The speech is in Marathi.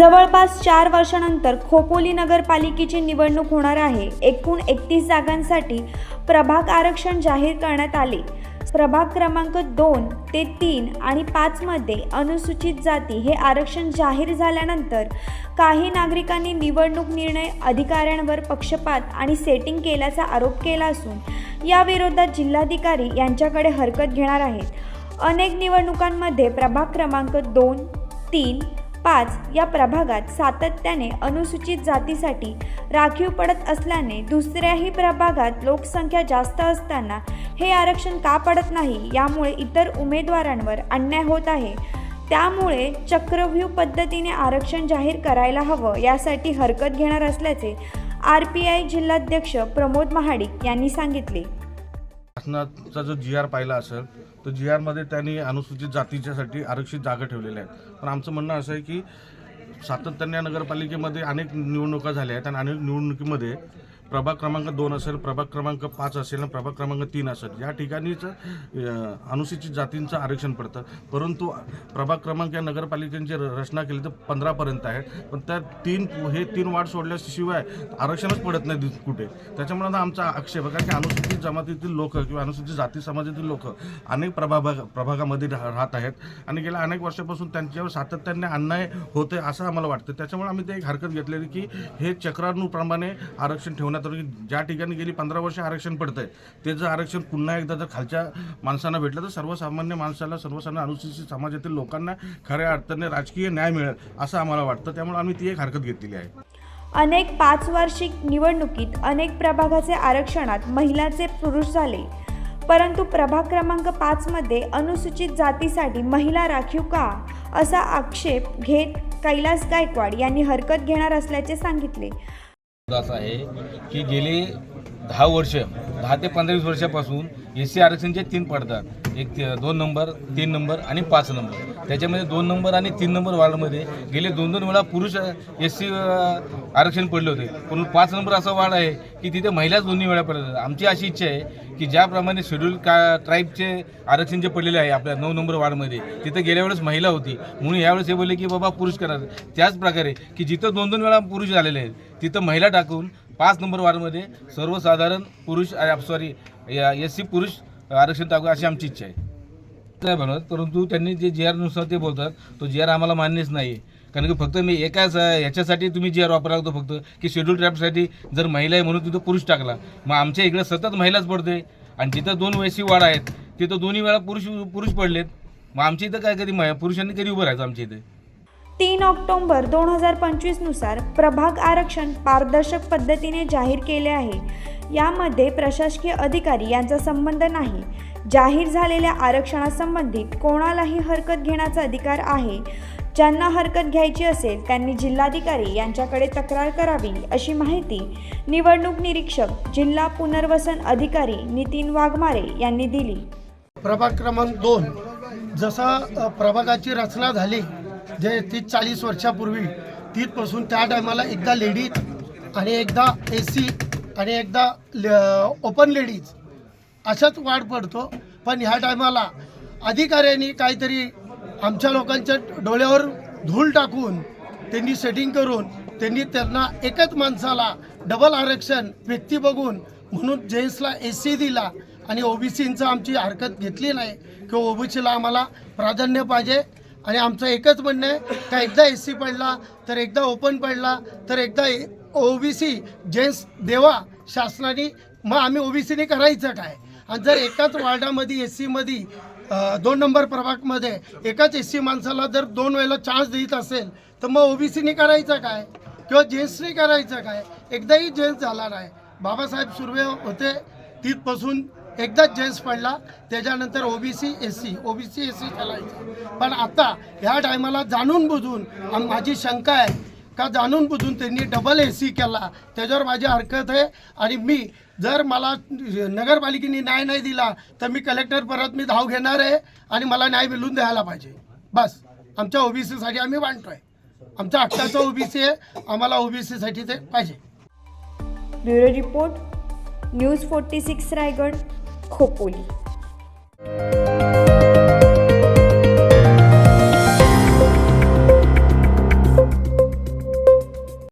जवळपास चार वर्षानंतर खोपोली नगरपालिकेची निवडणूक होणार आहे. एकूण एकतीस जागांसाठी प्रभाग आरक्षण जाहीर करण्यात आले. प्रभाग क्रमांक दोन ते तीन आणि पाचमध्ये अनुसूचित जाती हे आरक्षण जाहीर झाल्यानंतर काही नागरिकांनी निवडणूक निर्णय अधिकाऱ्यांवर पक्षपात आणि सेटिंग केल्याचा आरोप केला असून याविरोधात जिल्हाधिकारी यांच्याकडे हरकत घेणार आहेत. अनेक निवडणुकांमध्ये प्रभाग क्रमांक दोन तीन पाच या प्रभागात सातत्याने अनुसूचित जातीसाठी राखीव पडत असल्याने दुसऱ्याही प्रभागात लोकसंख्या जास्त असताना हे आरक्षण का पडत नाही यामुळे इतर उमेदवारांवर अन्याय होत आहे. त्यामुळे चक्रव्यूह पद्धतीने आरक्षण जाहीर करायला हवं यासाठी हरकत घेणार असल्याचे आर पी आय जिल्हाध्यक्ष प्रमोद महाडिक यांनी सांगितले. शासनाचा जो जी आर पाहिला असेल तर जी आरमध्ये त्यांनी अनुसूचित जातीच्यासाठी आरक्षित जागा ठेवलेल्या आहेत. पण आमचं म्हणणं असं आहे की सातत्याने नगरपालिकेमध्ये अनेक निवडणुका झाल्या आहेत आणि अनेक निवडणुकीमध्ये प्रभाग क्रमांक दोन असेल प्रभाग क्रमांक पाच असेल आणि प्रभाग क्रमांक तीन असेल. या ठिकाणीच अनुसूचित जातींचं आरक्षण पडतं. परंतु प्रभाग क्रमांक या नगरपालिकेची र- रचना केली तर पंधरापर्यंत आहे. पण त्या तीन हे तीन वार्ड सोडल्याशिवाय आरक्षणच पडत नाही कुठे. त्याच्यामुळे आता आमचा आक्षेप आहे कारण की अनुसूचित जमातीतील लोक किंवा अनुसूचित जाती समाजातील लोक अनेक प्रभाग प्रभागामध्ये राहत आहेत. आणि गेल्या अनेक वर्षापासून त्यांच्यावर सातत्याने अन्याय होते असं आम्हाला वाटतं. त्याच्यामुळे आम्ही ते एक हरकत घेतलेली की हे चक्रानुप्रमाणे आरक्षण ठेवण्यात आलं ज्या ठिकाणी गेली पंधरा वर्ष आरक्षण पडतंय ते जर आरक्षण पुन्हा एकदा जर खालच्या माणसांना भेटलं तर सर्वसामान्य माणसाला सर्वसामान्य अनुसूचित समाजातील लोकांना खऱ्या अर्थाने राजकीय न्याय मिळेल असं आम्हाला वाटतं. त्यामुळे आम्ही ती एक हरकत घेतलेली आहे. अनेक पाच वार्षिक निवडणुकीत अनेक प्रभागाचे आरक्षणात महिलाचे पुरुष झाले. परंतु प्रभाग क्रमांक पाचमध्ये अनुसूचित जातीसाठी महिला राखीव का? असा आक्षेप घेत कैलास गायकवाड यांनी हरकत घेणार असल्याचे सांगितले. असा आहे की गेली दहा वर्ष दहा ते पंधरावीस वर्षापासून एस सी आरक्षणचे तीन पडतात. एक दोन नंबर तीन नंबर आणि पाच नंबर. त्याच्यामध्ये दोन नंबर आणि तीन नंबर वार्डमध्ये गेले दोन दोन वेळा पुरुष एस सी आरक्षण पडले होते. पण पाच नंबर असा वार्ड आहे की तिथे महिलाच दोन्ही वेळा पडतात आमची अशी इच्छा आहे की ज्याप्रमाणे शेड्यूल का ट्राईबचे आरक्षण जे पडलेले आहे आपल्या नऊ नंबर वार्डमध्ये तिथं गेल्या वेळेस महिला होती. म्हणून यावेळेस हे बोलले की बाबा पुरुष करा. त्याच प्रकारे की जिथं दोन दोन वेळा पुरुष झालेले आहेत तिथं महिला टाकून पाच नंबर वार्डमध्ये सर्वसाधारण पुरुष सॉरी एस सी पुरुष आरक्षण टाकू अशी आमची इच्छा आहे. नाही बनवत परंतु त्यांनी जे जी आरनुसार ते बोलतात तो जी आर आम्हाला मान्यच नाही कारण की फक्त मी एकाच याच्यासाठी तुम्ही जी आर वापरा लागतो फक्त की शेड्यूल ट्रॅपसाठी जर महिला आहे म्हणून तिथं पुरुष टाकला मग आमच्या इकडे सतत महिलाच पडते आणि जिथं दोन वैसी वाढ आहेत तिथं दोन्ही वेळा पुरुष पुरुष पडलेत. मग आमच्या इथं काय कधी पुरुषांनी कधी उभं राहायचं आमच्या इथे? तीन ऑक्टोबर दोन हजार पंचवीसनुसार प्रभाग आरक्षण पारदर्शक पद्धतीने जाहीर केले आहे. यामध्ये प्रशासकीय अधिकारी यांचा संबंध नाही. जाहीर झालेल्या आरक्षणासंबंधित कोणालाही हरकत घेण्याचा अधिकार आहे. ज्यांना हरकत घ्यायची असेल त्यांनी जिल्हाधिकारी यांच्याकडे तक्रार करावी अशी माहिती निवडणूक निरीक्षक जिल्हा पुनर्वसन अधिकारी नितीन वाघमारे यांनी दिली. प्रभाग क्रमांक दोन. जसा प्रभागाची रचना झाली जे तीस चाळीस वर्षापूर्वी तिथपासून त्या टायमाला एकदा लेडीज आणि एकदा ए सी आणि एकदा ओपन लेडीज अशाच वाढ पडतो. पण ह्या टायमाला अधिकाऱ्यांनी काहीतरी आमच्या लोकांच्या डोळ्यावर धूळ टाकून त्यांनी सेटिंग करून त्यांनी त्यांना एकच माणसाला डबल आरक्षण व्यक्ती बघून म्हणून जेन्ट्सला ए सी दिला आणि ओबीसींचं आमची हरकत घेतली नाही किंवा ओबीसीला आम्हाला प्राधान्य पाहिजे. आणि आमचं एकच म्हणणं आहे का एकदा एस सी पडला तर एकदा ओपन पडला तर एकदा ओबीसी जेन्ट्स देवा शासनाने मग आम्ही ओबीसीने करायचं काय? आणि जर एकाच वार्डामध्ये एस सीमध्ये दोन नंबर प्रभागमध्ये एकाच एस सी माणसाला जर दोन वेळेला चान्स देत असेल तर मग ओबीसीने करायचं काय? किंवा जेन्ट्सने करायचं काय? एकदाही जेन्ट्स झाला नाही. बाबासाहेब सुर्वे होते तिथपासून एकदाच जेन्स पडला त्याच्यानंतर OBC S C OBC S C चालायचं. पण आता ह्या टायमाला जाणून बुजून माझी शंका आहे का जाणून बुजून त्यांनी डबल ए सी केला. त्याच्यावर माझी हरकत आहे. आणि मी जर मला नगरपालिकेने न्याय नाही दिला तर मी कलेक्टर परत मी धाव घेणार आहे आणि मला न्याय मिळून द्यायला पाहिजे. बस. आमच्या ओबीसीसाठी आम्ही मांडतोय आमच्या हक्काचा ओबीसी आहे. आम्हाला ओबीसीसाठी ते पाहिजे. Bureau report. News forty six Raigad. Cupuli.